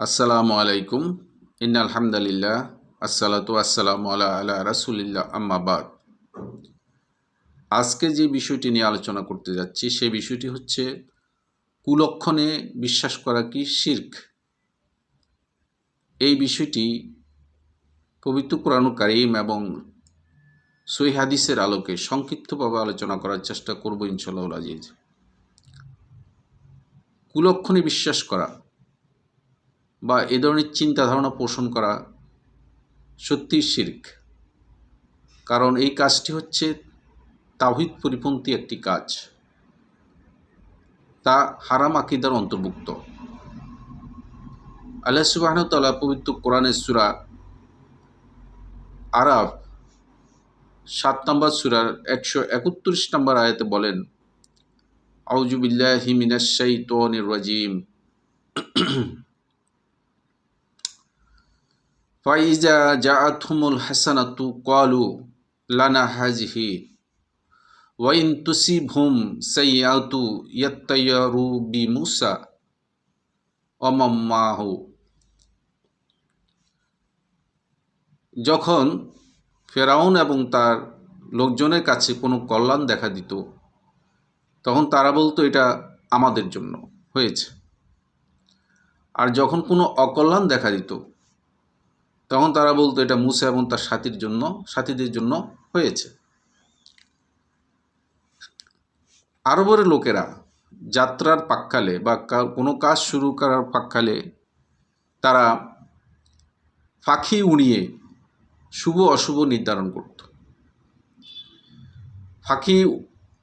আসসালামু আলাইকুম ইন আলহামদুলিল্লাহ আসসালাতু আসসালামু আলা আলা রাসুলিল্লাহ আম্মাবাদ আজকে যে বিষয়টি নিয়ে আলোচনা করতে যাচ্ছি সেই বিষয়টি হচ্ছে কুলক্ষণে বিশ্বাস করা কি শির্ক? এই বিষয়টি পবিত্র কোরআন কারিম এবং সই হাদিসের আলোকে সংক্ষিপ্তভাবে আলোচনা করার চেষ্টা করব ইনশাল্লাহ আজিজ কুলক্ষণে বিশ্বাস করা বা এ ধরনের চিন্তা ধারণা পোষণ করা সত্যিই শির্ক। কারণ এই কাজটি হচ্ছে তাহিদ পরিপন্থী একটি কাজ। তা হারাম আকিদার অন্তর্ভুক্ত। আল্লাহ সুবাহতাল্লাহ পবিত্র কোরআনের সুরা আরাফ সাত নম্বর সুরার একশো একত্রিশ নম্বর আয়াতে বলেন আউজুবিল্লাহ মিনাশাই তোনির রাজিম। ফাইজা জাআতহুমুল হাসানাতু ক্বালু লানা হাজিহি ওয়াইন তুসিবহুম সাইয়াতু ইয়াত্তায়ারু বিমুসা অমাম্মাহু যখন ফেরাউন এবং তার লোকজনের কাছে কোনো কল্যাণ দেখা দিত, তখন তারা বলতো, এটা আমাদের জন্য হয়েছে। আর যখন কোনো অকল্যাণ দেখা দিত তখন তারা বলতো এটা মুসা এবং তার সাথীর জন্য, সাথীদের জন্য হয়েছে। আরবের লোকেরা যাত্রার পাককালে বা কোনো কাজ শুরু করার পাককালে তারা পাখি উড়িয়ে শুভ অশুভ নির্ধারণ করত। পাখি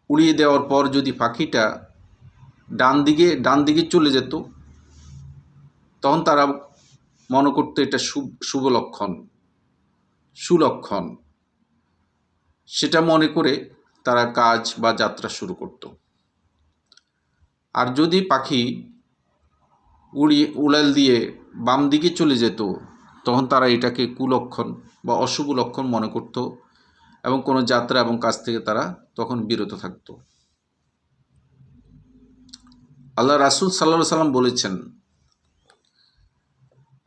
উড়িয়ে দেওয়ার পর যদি পাখিটা ডান দিকে ডান দিকে চলে যেত, তখন তারা মনে করতো এটা শুভ লক্ষণ, সুলক্ষণ। সেটা মনে করে তারা কাজ বা যাত্রা শুরু করত। আর যদি পাখি উড়িয়ে, উড়াল দিয়ে বাম দিকে চলে যেত, তখন তারা এটাকে কুলক্ষণ বা অশুভ লক্ষণ মনে করত এবং কোনো যাত্রা এবং কাজ থেকে তারা তখন বিরত থাকত। আল্লাহ রাসুল সাল্লা সাল্লাম বলেছেন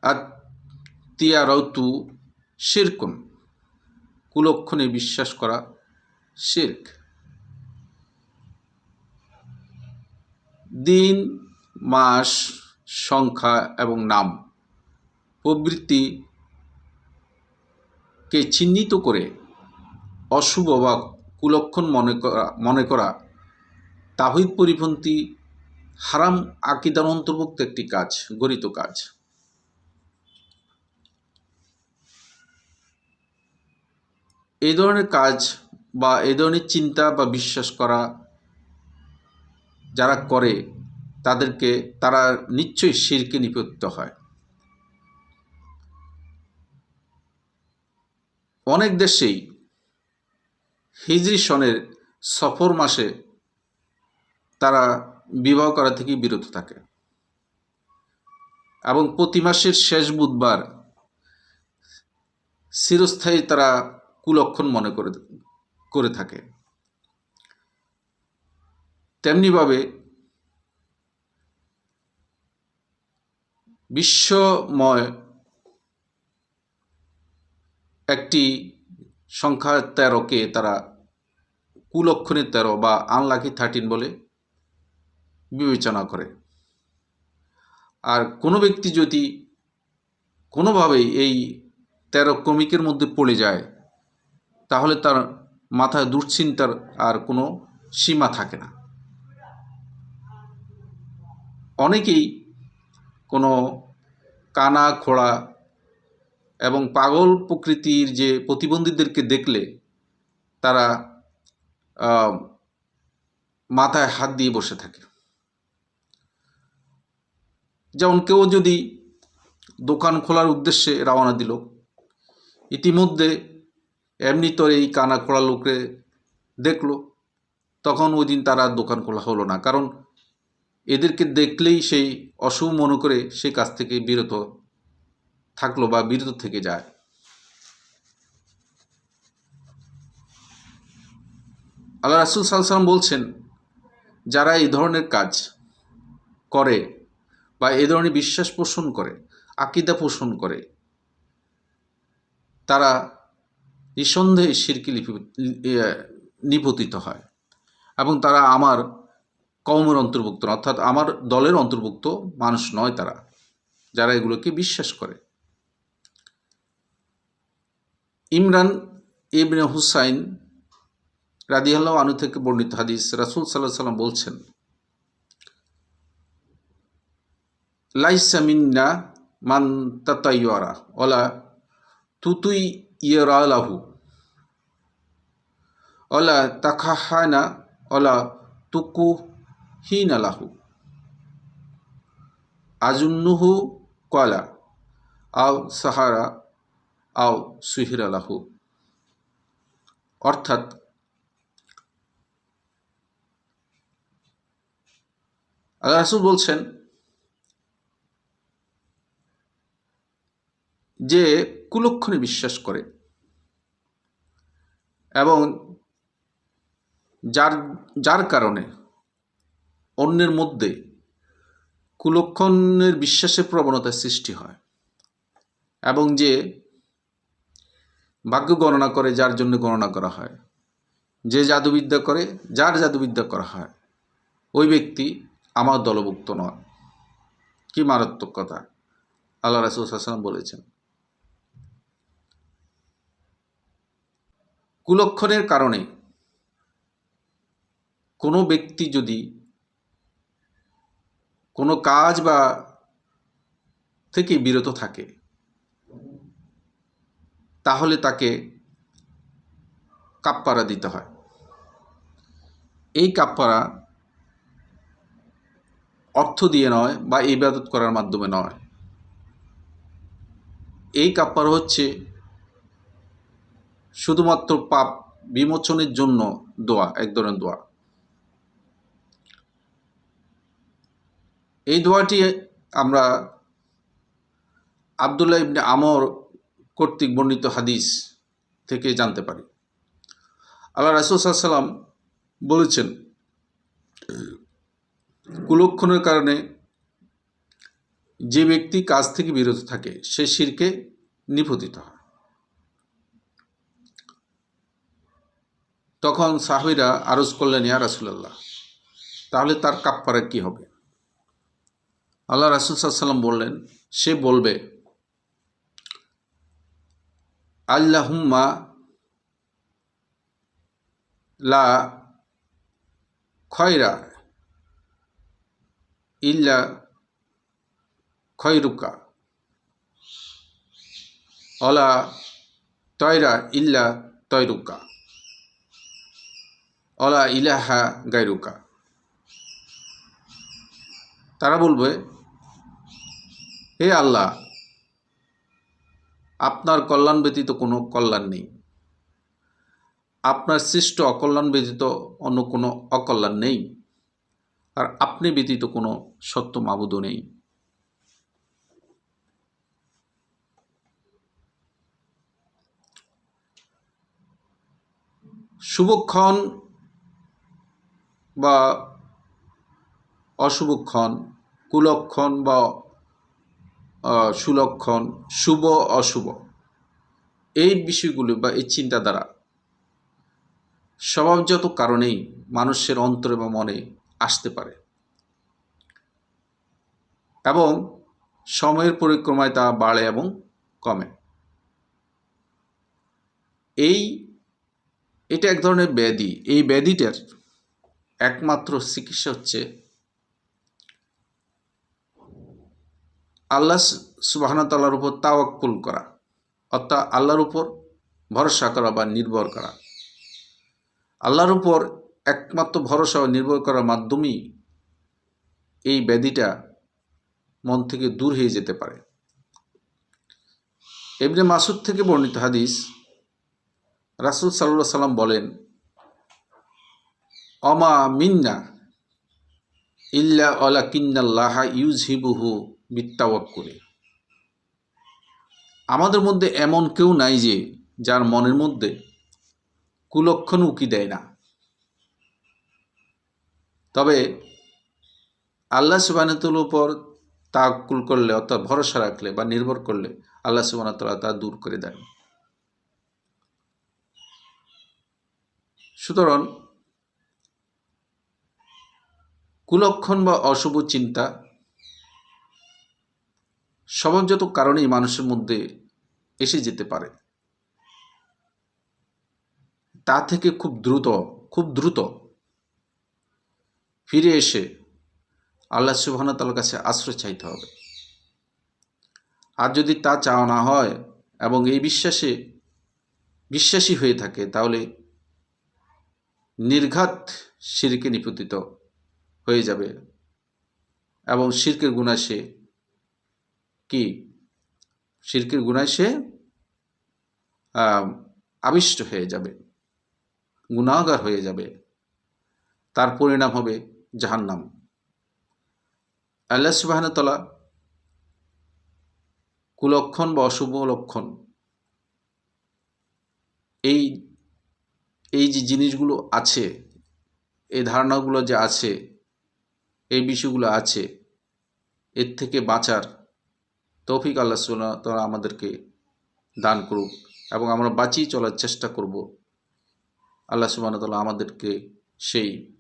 আত্মিয়ারতু শিরকুন। কুলক্ষণে বিশ্বাস করা শির্ক। দিন, মাস, সংখ্যা এবং নাম প্রবৃত্তিকে চিহ্নিত করে অশুভ বা কুলক্ষণ মনে করা মনে করা তাহিদ পরিপন্থী হারাম আকিদার অন্তর্ভুক্ত একটি কাজ গরিত কাজ। এই ধরনের কাজ বা এই ধরনের চিন্তা বা বিশ্বাস করা যারা করে, তাদেরকে তারা নিশ্চয়ই শিরকে নিপত্ত হয়। অনেক দেশেই হিজরি সনের সফর মাসে তারা বিবাহ করা থেকে বিরত থাকে এবং প্রতি মাসের শেষ বুধবার চিরস্থায়ী তারা কুলক্ষণ মনে করে করে থাকে। তেমনিভাবে বিশ্বময় একটি সংখ্যা তেরোকে তারা কুলক্ষণের তেরো বা আনলাকি থার্টিন বলে বিবেচনা করে। আর কোনো ব্যক্তি যদি কোনোভাবেই এই তেরো ক্রমিকের মধ্যে পড়ে যায় তাহলে তার মাথায় দুশ্চিন্তার আর কোনো সীমা থাকে না। অনেকেই কোনো কানা, খোড়া এবং পাগল প্রকৃতির যে প্রতিবন্ধীদেরকে দেখলে তারা মাথায় হাত দিয়ে বসে থাকে। যেমন কেউ যদি দোকান খোলার উদ্দেশ্যে রওনা দিল, ইতিমধ্যে এমনি তো এই কানা খোলা লোকে দেখল, তখন ওই দিন তারা দোকান খোলা হলো না। কারণ এদেরকে দেখলেই সেই অশুভ মনে করে সেই কাজ থেকে বিরত থাকল বা বিরত থেকে যায়। আল্লাহ রাসুল সাল্লাম বলছেন, যারা এই ধরনের কাজ করে বা এই ধরনের বিশ্বাস পোষণ করে, আকিদা পোষণ করে, তারা নিঃসন্দেহে শিরকি লিপি- নিপতিত হয়। এবং তারা আমার কৌমের অন্তর্ভুক্ত অর্থাৎ আমার দলের অন্তর্ভুক্ত মানুষ নয় তারা, যারা এগুলোকে বিশ্বাস করে। ইমরান ইবনে হুসাইন রাদিয়াল্লাহ আনু থেকে বর্ণিত হাদিস রাসূল সাল্লাহ সাল্লাম বলছেন, লাইসা মিন্না মান তাতাইয়ারা ওলা তুতুই ইয়ারালাহু ওলা তাকাহানা ওলা তুকু হিনালাহু আজুন্নুহু কলা আও সাহারা আও সুহিরালাহু অর্থাৎ আল্লাহ রাসুল বলছেন যে কুলক্ষণে বিশ্বাস করে এবং যার যার কারণে অন্যের মধ্যে কুলক্ষণের বিশ্বাসের প্রবণতার সৃষ্টি হয় এবং যে ভাগ্য গণনা করে, যার জন্য গণনা করা হয়, যে জাদুবিদ্যা করে, যার জাদুবিদ্যা করা হয়, ওই ব্যক্তি আমার দলভুক্ত নয়। কি মারাত্মক কথা। আল্লাহ রাসুল হাসান বলেছেন। কুলক্ষণের কারণে কোনো ব্যক্তি যদি কোনো কাজ বা থেকে বিরত থাকে, তাহলে তাকে কাপ্পারা দিতে হয়। এই কাপ্পারা অর্থ দিয়ে নয় বা ইবাদত করার মাধ্যমে নয়। এই কাপ্পারা হচ্ছে শুধুমাত্র পাপ বিমোচনের জন্য দোয়া, এক ধরনের দোয়া। এই দোয়াটি আমরা আবদুল্লাহ ইবনে আমর কর্তৃক বর্ণিত হাদিস থেকে জানতে পারি। আল্লাহ রাসুল সাল্লাম বলেছেন, কুলক্ষণের কারণে যে ব্যক্তি কাজ থেকে বিরত থাকে, সে শিরকে নিপতিত হয়। তখন সাহাবিরা আরজ করলেন, ইয়া রাসুলাল্লাহ, তাহলে তার কাপ্পারা কি হবে? আল্লাহ রাসুল সাল্লাম বললেন, সে বলবে, আল্লাহুম্মা লা খয়রা ইল্লা খয়রুকা অলা তয়রা ইল্লা তয়রুকা অলা ইলাহা গায়রুকা। তারা বলবে হে আল্লাহ, আপনার কল্যাণ ব্যতীত কোনো কল্যাণ নেই। আপনার সৃষ্ট অকল্যাণ ব্যতীত অন্য কোনো অকল্যাণ নেই, আর আপনি ব্যতীত কোনো সত্য মাবুদও নেই। শুভক্ষণ বা অশুভক্ষণ, কুলক্ষণ বা সুলক্ষণ, শুভ, অশুভ। এই বিষয়গুলো বা এই চিন্তাধারা স্বভাবজাত কারণেই মানুষের অন্তরে বা মনে আসতে পারে। এবং সময়ের পরিক্রমায় তা বাড়ে এবং কমে। এই, এটা এক ধরনের ব্যাধি। এই ব্যাধিটার একমাত্র চিকিৎসা হচ্ছে আল্লাহ সুবাহতাল্লাহর উপর তাওয়াক্কুল করা। অর্থাৎ আল্লাহর উপর ভরসা করা বা নির্ভর করা। আল্লাহর উপর একমাত্র ভরসা ও নির্ভর করার মাধ্যমেই এই ব্যাধিটা মন থেকে দূর হয়ে যেতে পারে। এমনি মাসুদ থেকে বর্ণিত হাদিস রাসুল সাল্লাহ সাল্লাম বলেন, অমা মিন্না ইল্লা অলা কিন্নাল্লাহা ইউজ হিবুহু বিত্তাওয়াত করে আমাদের মধ্যে এমন কেউ নাই যে, যার মনের মধ্যে কুলক্ষণ উকি দেয় না। তবে আল্লাহ সুবানতুল উপর তাকুল করলে, অর্থাৎ ভরসা রাখলে বা নির্ভর করলে আল্লাহ সুবাহ তা দূর করে দেন। সুতরাং কুলক্ষণ বা অশুভ চিন্তা স্বভাবজাত কারণেই মানুষের মধ্যে এসে যেতে পারে। তা থেকে খুব দ্রুত খুব দ্রুত ফিরে এসে আল্লাহ সুবাহতালার কাছে আশ্রয় চাইতে হবে। আর যদি তা চাওয়া না হয় এবং এই বিশ্বাসে, বিশ্বাসী হয়ে থাকে, তাহলে নির্ঘাত শিরকে নিপতিত হয়ে যাবে এবং শিরকের গুণায় সে কি? শিরকের গুণায় সে আবিষ্ট হয়ে যাবে গুণাগার হয়ে যাবে, তার পরিণাম হবে জাহান্নাম। আল্লাহ সুবাহনতলা কুলক্ষণ বা অশুভ লক্ষণ, এই এই যে জিনিসগুলো আছে, এই ধারণাগুলো যে আছে, এই বিষয়গুলো আছে, এর থেকে বাঁচার তৌফিক আল্লাহ সুল্লাহ তারা আমাদেরকে দান করুক এবং আমরা বাঁচিয়ে চলার চেষ্টা করব। আল্লাহ সুবাহ তাল্লাহ আমাদেরকে সেই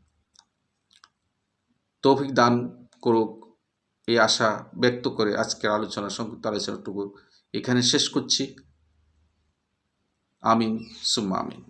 তৌফিক দান করুক এই আশা ব্যক্ত করে আজকের আলোচনা সংক্ষিপ্ত আলোচনাটুকু এখানে শেষ করছি। আমিন, সুম্মা আমিন।